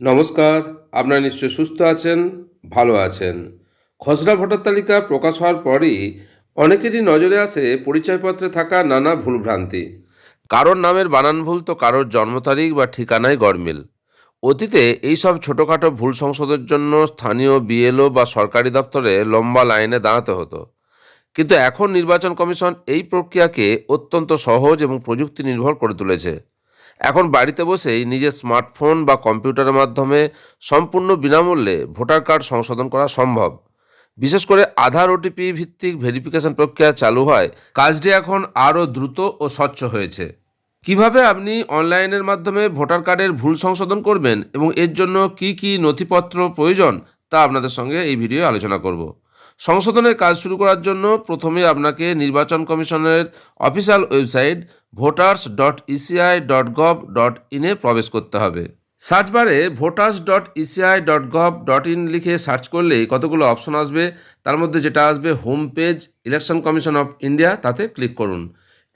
নমস্কার, আপনারা নিশ্চয় সুস্থ আছেন, ভালো আছেন। খসড়া ভোটার তালিকা প্রকাশ হওয়ার পরই অনেকেরই নজরে আসে পরিচয়পত্রে থাকা নানা ভুলভ্রান্তি। কারোর নামের বানান ভুল তো কারোর জন্ম তারিখ বা ঠিকানায় গরমিল অতীতে এইসব ছোটোখাটো ভুল সংশোধনের জন্য স্থানীয় বিএলও বা সরকারি দপ্তরে লম্বা লাইনে দাঁড়াতে হতো। কিন্তু এখন নির্বাচন কমিশন এই প্রক্রিয়াকে অত্যন্ত সহজ এবং প্রযুক্তি নির্ভর করে তুলেছে। এখন বাড়িতে বসেই নিজের স্মার্টফোন বা কম্পিউটারের মাধ্যমে সম্পূর্ণ বিনামূল্যে ভোটার কার্ড সংশোধন করা সম্ভব। বিশেষ করে আধার ওটিপি ভিত্তিক ভেরিফিকেশন প্রক্রিয়া চালু হয়। কাজটি এখন আরও দ্রুত ও স্বচ্ছ হয়েছে। কীভাবে আপনি অনলাইনের মাধ্যমে ভোটার কার্ডের ভুল সংশোধন করবেন এবং এর জন্য কি কি নথিপত্র প্রয়োজন তা আপনাদের সঙ্গে এই ভিডিও আলোচনা করব। সংশোধনের কাজ শুরু করার জন্য প্রথমে আপনাকে নির্বাচন কমিশনের official website voters dot ECI dot gov dot ইনে প্রবেশ করতে হবে। সার্চ বারে voters dot ECI dot gov dot in লিখে সার্চ করলেই কতগুলো অপশন আসবে, তার মধ্যে যেটা আসবে home page, election commission of India, তাতে ক্লিক করুন।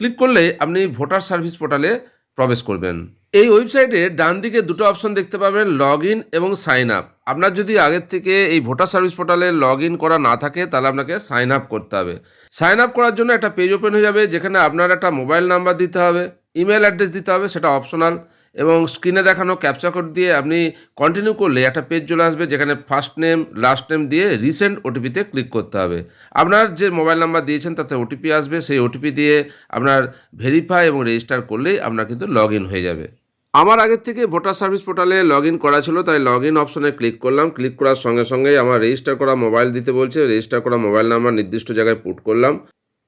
ক্লিক করলে আপনি ভোটার সার্ভিস পোর্টালে প্রবেশ করবেন। এই ওয়েবসাইটে ডান দিকে দুটো অপশন দেখতে পাবেন লগ ইন এবং সাইন আপ আপনার যদি আগের থেকে এই ভোটার সার্ভিস পোর্টালে লগ ইন করা না থাকে, তাহলে আপনাকে সাইন আপ করতে হবে। সাইন আপ করার জন্য একটা পেজ ওপেন হয়ে যাবে, যেখানে আপনার একটা মোবাইল নাম্বার দিতে হবে ইমেল অ্যাড্রেস দিতে হবে, সেটা অপশনাল এবং স্ক্রিনে দেখানো ক্যাপচা কোড দিয়ে আপনি কন্টিনিউ করলে একটা পেজ চলে আসবে, যেখানে ফার্স্ট নেম লাস্ট নেম দিয়ে রিসেন্ট ওটিপিতে ক্লিক করতে হবে। আপনার যে মোবাইল নাম্বার দিয়েছেন, তাতে ওটিপি আসবে, সেই ওটিপি দিয়ে আপনার ভেরিফাই এবং রেজিস্টার করলেই আপনার কিন্তু লগ হয়ে যাবে। আমার আগের থেকে ভোটার সার্ভিস পোর্টালে লগ ইন করা ছিল, তাই লগ ইন অপশনে ক্লিক করলাম। ক্লিক করার সঙ্গে সঙ্গেই আমার রেজিস্টার করা মোবাইল দিতে বলছে। রেজিস্টার করা মোবাইল নাম্বার নির্দিষ্ট জায়গায় পুট করলাম।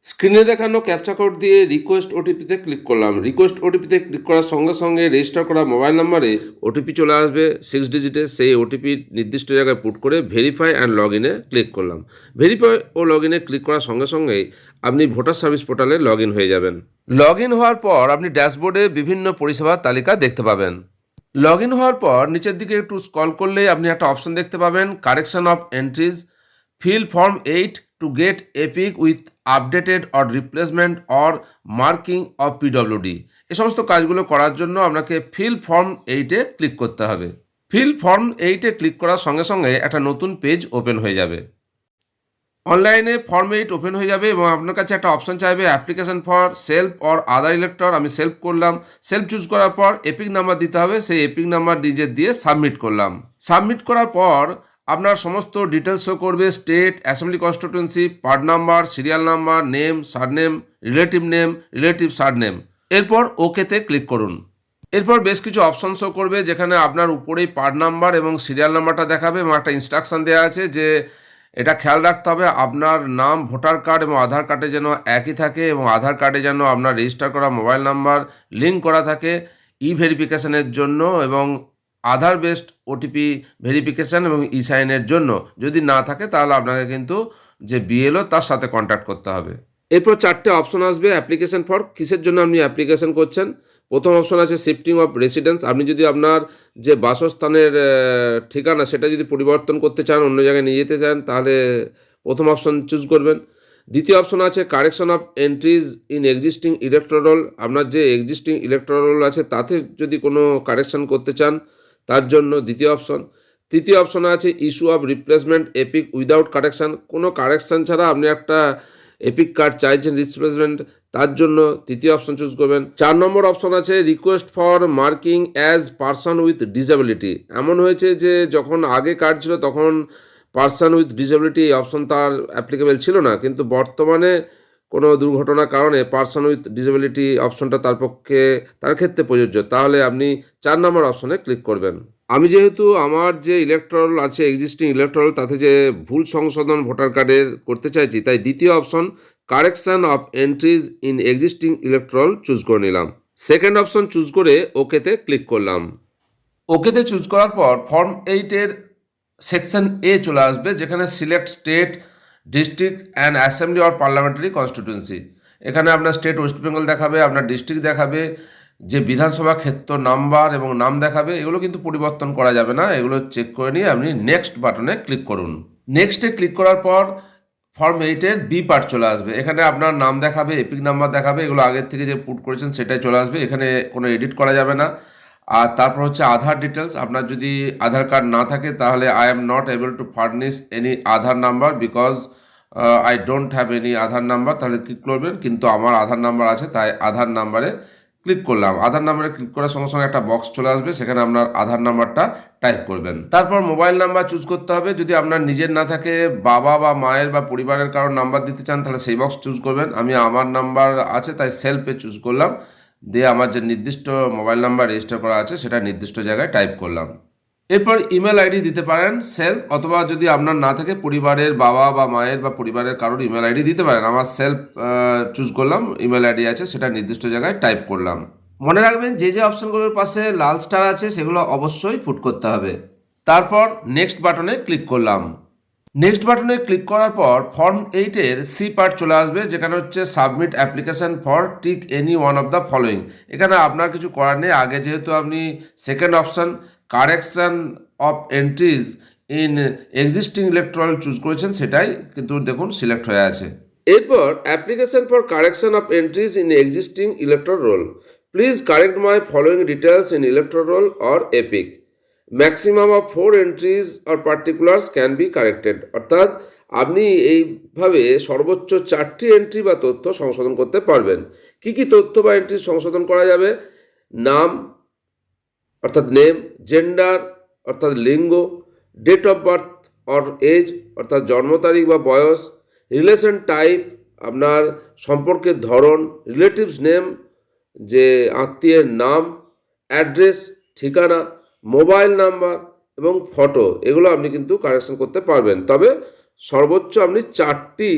স্ক্রিনে দেখানো ক্যাপচা কোড দিয়ে রিকোয়েস্ট ওটিপিতে ক্লিক করলাম। রিকোয়েস্ট ওটিপিতে ক্লিক করার সঙ্গে সঙ্গে রেজিস্টার করা মোবাইল নাম্বারে ওটিপি চলে আসবে। সিক্স ডিজিটে সেই ওটিপি নির্দিষ্ট জায়গায় পুট করে ভেরিফাই অ্যান্ড লগ ইনে ক্লিক করলাম। ভেরিফাই ও লগ ইনে ক্লিক করার সঙ্গে সঙ্গেই আপনি ভোটার সার্ভিস পোর্টালে লগ ইন হয়ে যাবেন। লগ ইন হওয়ার পর আপনি ড্যাশবোর্ডে বিভিন্ন পরিষেবার তালিকা দেখতে পাবেন। লগ ইন হওয়ার পর নিচের দিকে একটু স্ক্রল করলেই আপনি একটা অপশন দেখতে পাবেন। Correction of entries fill form eight to get EPIC with updated or replacement or marking of PWD এই সমস্ত কাজগুলো করার জন্য আপনাকে ফিল ফর্ম এইটে ক্লিক করতে হবে। ফিল ফর্ম এইটে ক্লিক করার সঙ্গে সঙ্গে একটা নতুন পেজ ওপেন হয়ে যাবে। অনলাইনে ফর্ম এইট ওপেন হয়ে যাবে এবং আপনার কাছে একটা অপশন চাইবে application for self or other elector আমি সেলফ করলাম। সেলফ চুজ করার পর এপিক নাম্বার দিতে হবে। সেই এপিক নাম্বার ডিজে দিয়ে সাবমিট করলাম। সাবমিট করার পর আপনার সমস্ত ডিটেলস শো করবে state assembly constituency part number serial number name surname relative name relative surname এরপর ওকেতে ক্লিক করুন। এরপর বেশ কিছু অপশন শো করবে, যেখানে আপনার উপরেই পার্ট নাম্বার এবং সিরিয়াল নাম্বারটা দেখাবে এবং একটা ইনস্ট্রাকশন দেওয়া আছে যে এটা খেয়াল রাখতে হবে, আপনার নাম ভোটার কার্ড এবং আধার কার্ডে যেন একই থাকে এবং আধার কার্ডে যেন আপনার রেজিস্টার করা মোবাইল নাম্বার লিঙ্ক করা থাকে ই ভেরিফিকেশনের জন্য এবং আধার বেসড ওটিপি ভেরিফিকেশান এবং ই সাইনের জন্য। যদি না থাকে, তাহলে আপনাকে কিন্তু যে বিএলও তার সাথে কন্ট্যাক্ট করতে হবে। এরপর চারটে অপশন আসবে অ্যাপ্লিকেশন ফর কিসের জন্য আপনি অ্যাপ্লিকেশন করছেন? প্রথম অপশন আছে শিফটিং অফ রেসিডেন্স আপনি যদি আপনার যে বাসস্থানের ঠিকানা, সেটা যদি পরিবর্তন করতে চান, অন্য জায়গায় নিয়ে যেতে চান, তাহলে প্রথম অপশন চুজ করবেন। দ্বিতীয় অপশন আছে correction of entries in existing electoral আপনার যে এক্সিস্টিং ইলেকট্রোরল আছে, তাতে যদি কোনো কারেকশন করতে চান তার জন্য দ্বিতীয় অপশন তৃতীয় অপশন আছে issue of replacement EPIC without correction কোনো কারেকশান ছাড়া আপনি একটা এপিক কার্ড চাইছেন রিপ্লেসমেন্ট তার জন্য তৃতীয় অপশন চুজ করবেন। চার নম্বর অপশন আছে request for marking as person with disability এমন হয়েছে যে যখন আগে কার্ড ছিল তখন পারসন উইথ ডিসেবিলিটি এই অপশন তার অ্যাপ্লিকেবল ছিল না। কিন্তু বর্তমানে কোনো দুর্ঘটনার কারণে পারসন উইথ ডিসেবিলিটি অপশনটা তার পক্ষে, তার ক্ষেত্রে প্রযোজ্য। তাহলে আপনি চার নম্বর অপশনে ক্লিক করবেন। আমি যেহেতু আমার যে ইলেকট্রল আছে এক্সিস্টিং ইলেকট্রল তাতে যে ভুল সংশোধন ভোটার কার্ডের করতে চাইছি, তাই দ্বিতীয় option correction of entries in existing electoral choose করে নিলাম। সেকেন্ড অপশন চুজ করে ওকেতে ক্লিক করলাম। ওকেতে চুজ করার পর ফর্ম এইটের সেকশন এ চলে আসবে, যেখানে select state district and assembly or parliamentary constituency এখানে আপনার স্টেট ওয়েস্ট বেঙ্গল দেখাবে, আপনার ডিস্ট্রিক্ট দেখাবে, যে বিধানসভা ক্ষেত্র নাম্বার এবং নাম দেখাবে, এগুলো কিন্তু পরিবর্তন করা যাবে না, এগুলো চেক করে নিয়ে আপনি নেক্সট বাটনে ক্লিক করুন। নেক্সটে ক্লিক করার পর ফর্ম এইটের বি পার্ট চলে আসবে। এখানে আপনার নাম দেখাবে এপিক নাম্বার দেখাবে, এগুলো আগের থেকে যে পুট করেছেন সেটাই চলে আসবে। এখানে কোনো এডিট করা যাবে না। আর তারপর হচ্ছে আধার ডিটেলস আপনার যদি আধার কার্ড না থাকে, তাহলে I am not able to furnish any Aadhaar number because I don't have any Aadhaar number তাহলে ক্লিক করবেন, কিন্তু আমার আধার নাম্বার আছে, তাই আধার নাম্বারে ক্লিক করলাম। আধার নাম্বারে ক্লিক করার সঙ্গে সঙ্গে একটা বক্স চলে আসবে, সেখানে আপনার আধার নাম্বারটা টাইপ করবেন। তারপর মোবাইল নাম্বার চুজ করতে হবে, যদি আপনার নিজের না থাকে, বাবা বা মায়ের বা পরিবারের কারোর নাম্বার দিতে চান, তাহলে সেই বক্স চুজ করবেন। আমি আমার নাম্বার আছে, তাই সেলফে চুজ করলাম। দিয়ে আমার যে নির্দিষ্ট মোবাইল নাম্বার রেজিস্টার করা আছে, সেটা নির্দিষ্ট জায়গায় টাইপ করলাম। এরপর ইমেল আইডি দিতে পারেন সেলফ অথবা যদি আপনার না থাকে, পরিবারের বাবা বা মায়ের বা পরিবারের কারোর ইমেল আইডি দিতে পারেন। আমার সেলফ চুজ করলাম ইমেল আইডি আছে, সেটা নির্দিষ্ট জায়গায় টাইপ করলাম। মনে রাখবেন, যে যে অপশনগুলোর পাশে লাল স্টার আছে, সেগুলো অবশ্যই পুট করতে হবে। তারপর নেক্সট বাটনে ক্লিক করলাম। নেক্সট বাটনে ক্লিক করার পর ফর্ম এইটের সি পার্ট চলে আসবে, যেখানে হচ্ছে submit application for tick any one of the following এখানে আপনার কিছু করার নেই। আগে যেহেতু আপনি second option correction of entries in existing electoral choose করেছেন, সেটাই কিন্তু দেখুন সিলেক্ট হয়ে আছে। এরপর application for correction of entries in existing electoral roll please correct my following details in electoral roll or EPIC maximum of four entries or particulars can be corrected অর্থাৎ, আপনি এইভাবে সর্বোচ্চ চারটি এন্ট্রি বা তথ্য সংশোধন করতে পারবেন। কি কি তথ্য বা এন্ট্রি সংশোধন করা যাবে? নাম, অর্থাৎ নেম জেন্ডার অর্থাৎ লিঙ্গ date of birth or age অর্থাৎ জন্ম তারিখ বা বয়স রিলেশন টাইপ আপনার সম্পর্কের ধরন রিলেটিভস নেম যে আত্মীয়ের নাম অ্যাড্রেস ঠিকানা মোবাইল নাম্বার এবং ফটো, এগুলো আপনি কিন্তু কারেকশন করতে পারবেন। তবে সর্বোচ্চ আপনি চারটি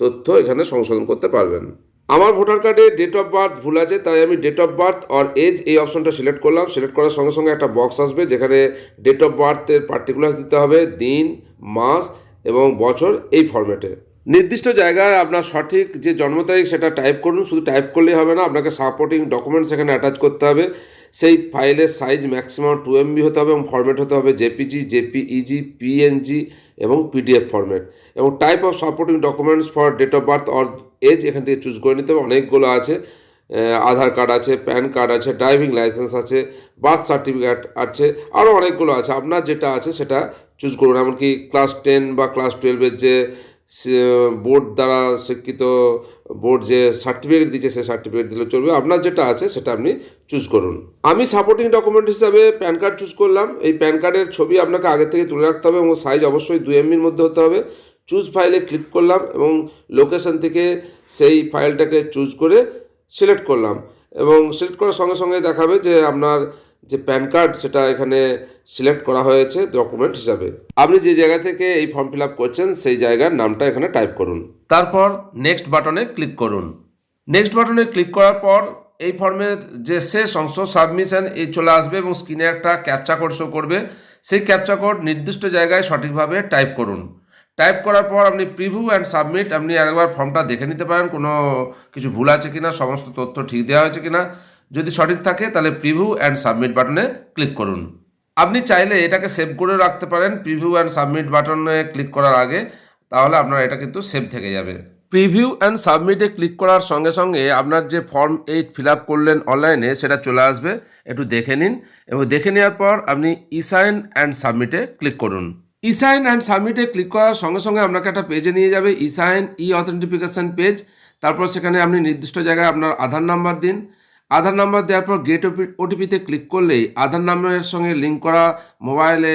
তথ্য এখানে সংশোধন করতে পারবেন। আমার ভোটার কার্ডে ডেট অফ বার্থ ভুল আছে, তাই আমি date of birth or age এই অপশনটা সিলেক্ট করলাম। সিলেক্ট করার সঙ্গে সঙ্গে একটা বক্স আসবে, যেখানে ডেট অফ বার্থের পার্টিকুলার্স দিতে হবে, দিন, মাস এবং বছর এই ফরম্যাটে নির্দিষ্ট জায়গায় আপনার সঠিক যে জন্ম তারিখ সেটা টাইপ করুন, শুধু টাইপ করলেই হবে না, আপনাকে সাপোর্টিং ডকুমেন্টস এখানে অ্যাটাচ করতে হবে। সেই ফাইলের সাইজ ম্যাক্সিমাম টু এমবি হতে হবে এবং ফরম্যাট হতে হবে জেপিজি জেপিইজি পিএনজি এবং পিডিএফ ফরম্যাট এবং type of supporting documents for date of birth or age এখান থেকে চুজ করে নিতে হবে। অনেকগুলো আছে আধার কার্ড আছে প্যান কার্ড আছে ড্রাইভিং লাইসেন্স আছে বার্থ সার্টিফিকেট আছে আরও অনেকগুলো আছে। আপনার যেটা আছে সেটা চুজ করুন। এমনকি ক্লাস টেন বা ক্লাস টুয়েলভের যে বোর্ড দ্বারা শিক্ষিত বোর্ড যে সার্টিফিকেট দিচ্ছে সেই সার্টিফিকেট দিলে চলবে। আপনার যেটা আছে সেটা আপনি চুজ করুন। আমি সাপোর্টিং ডকুমেন্ট হিসাবে প্যান কার্ড চুজ করলাম। এই প্যান কার্ডের ছবি আপনাকে আগে থেকে তুলে রাখতে হবে এবং সাইজ অবশ্যই দু এমবির মধ্যে হতে হবে। চুজ ফাইলে ক্লিক করলাম এবং লোকেশন থেকে সেই ফাইলটাকে চুজ করে সিলেক্ট করলাম। এবং সিলেক্ট করার সঙ্গে সঙ্গে দেখাবে যে আপনার যে প্যান কার্ড সেটা এখানে সিলেক্ট করা হয়েছে ডকুমেন্ট হিসাবে। আপনি যে জায়গা থেকে এই ফর্ম ফিল আপ করছেন, সেই জায়গার নামটা এখানে টাইপ করুন। তারপর নেক্সট বাটনে ক্লিক করুন। নেক্সট বাটনে ক্লিক করার পর এই ফর্মের যে শেষ অংশ, সাবমিশন এই চলে আসবে এবং স্ক্রিনে একটা ক্যাপচা কোড শো করবে। সেই ক্যাপচা কোড নির্দিষ্ট জায়গায় সঠিকভাবে টাইপ করুন। টাইপ করার পর আপনি প্রিভিউ অ্যান্ড সাবমিট, আপনি একবার ফর্মটা দেখে নিতে পারেন। কোনো কিছু ভুল আছে কিনা, সমস্ত তথ্য ঠিক দেওয়া হয়েছে কিনা যদি সঠিক থাকে, তাহলে প্রিভিউ অ্যান্ড সাবমিট বাটনে ক্লিক করুন। আপনি চাইলে এটাকে সেভ করে রাখতে পারেন। প্রিভিউ অ্যান্ড সাবমিট বাটনে ক্লিক করার আগে, তাহলে আপনার এটা কিন্তু সেভ থেকে যাবে। প্রিভিউ অ্যান্ড সাবমিটে ক্লিক করার সঙ্গে সঙ্গে আপনার যে ফর্ম এইট ফিল আপ করলেন অনলাইনে সেটা চলে আসবে। একটু দেখে নিন। এবং দেখে নেওয়ার পর আপনি ইসাইন অ্যান্ড সাবমিটে ক্লিক করুন। ইসাইন অ্যান্ড সাবমিটে ক্লিক করার সঙ্গে সঙ্গে আপনাকে একটা পেজে নিয়ে যাবে। ইসাইন ই অথেন্টিফিকেশন পেজ তারপর সেখানে আপনি নির্দিষ্ট জায়গায় আপনার আধার নাম্বার দিন। আধার নাম্বার দেওয়ার পর গেট ওটিপিতে ক্লিক করলেই আধার নাম্বারের সঙ্গে লিঙ্ক করা মোবাইলে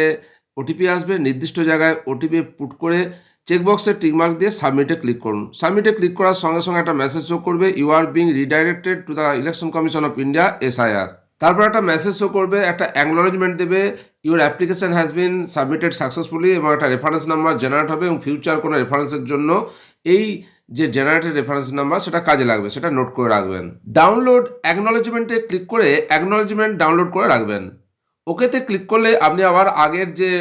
ওটিপি আসবে। নির্দিষ্ট জায়গায় ওটিপি পুট করে চেকবক্সের টিকমার্ক দিয়ে সাবমিটে ক্লিক করুন। সাবমিটে ক্লিক করার সঙ্গে সঙ্গে একটা মেসেজ শো করবে you are being redirected to the Election Commission of India SIR তারপর একটা মেসেজ শো করবে, একটা অ্যাকনোলজমেন্ট দেবে your application has been submitted successfully এবং একটা রেফারেন্স নাম্বার জেনারেট হবে এবং ফিউচার কোনো রেফারেন্সের জন্য। এই যে জেনারেটেড রেফারেন্স নাম্বার সেটা কাজে লাগবে, সেটা নোট করে রাখবেন। ডাউনলোড অ্যাকনোলজমেন্টে ক্লিক করে অ্যাকনোলজমেন্ট ডাউনলোড করে রাখবেন। ওকেতে ক্লিক করলে আপনি আবার আগের যে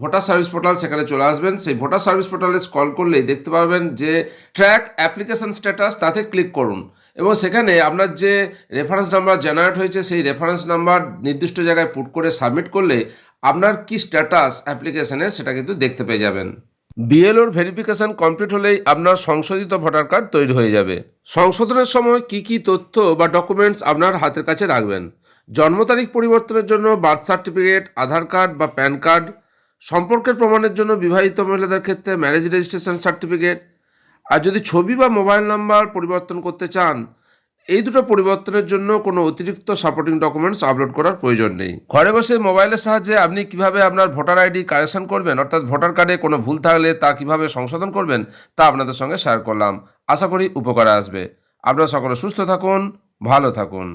ভোটার সার্ভিস পোর্টাল সেখানে চলে আসবেন। সেই ভোটার সার্ভিস পোর্টালে স্কল করলেই দেখতে পাবেন যে ট্র্যাক অ্যাপ্লিকেশন স্ট্যাটাস তাতে ক্লিক করুন। এবং সেখানে আপনার যে রেফারেন্স নাম্বার জেনারেট হয়েছে, সেই রেফারেন্স নাম্বার নির্দিষ্ট জায়গায় পুট করে সাবমিট করলে আপনার কি স্ট্যাটাস অ্যাপ্লিকেশনে সেটা কিন্তু দেখতে পেয়ে যাবেন। বিএলওর ভেরিফিকেশন কমপ্লিট হলেই আপনার সংশোধিত ভোটার কার্ড তৈরি হয়ে যাবে। সংশোধনের সময় কি কি তথ্য বা ডকুমেন্টস আপনার হাতের কাছে রাখবেন? জন্ম তারিখ পরিবর্তনের জন্য বার্থ সার্টিফিকেট আধার কার্ড বা প্যান কার্ড সম্পর্কের প্রমাণের জন্য বিবাহিত মহিলাদের ক্ষেত্রে ম্যারেজ রেজিস্ট্রেশন সার্টিফিকেট আর যদি ছবি বা মোবাইল নাম্বার পরিবর্তন করতে চান এই দুটো পরিবর্তনের জন্য কোনো অতিরিক্ত সাপোর্টিং ডকুমেন্টস আপলোড করার প্রয়োজন নেই। ঘরে বসে মোবাইলের সাহায্যে আপনি কীভাবে আপনার ভোটার আইডি কারেকশন করবেন, অর্থাৎ ভোটার কার্ডে কোনো ভুল থাকলে তা কীভাবে সংশোধন করবেন, তা আপনাদের সঙ্গে শেয়ার করলাম। আশা করি উপকারে আসবে। আপনারা সকলে সুস্থ থাকুন, ভালো থাকুন।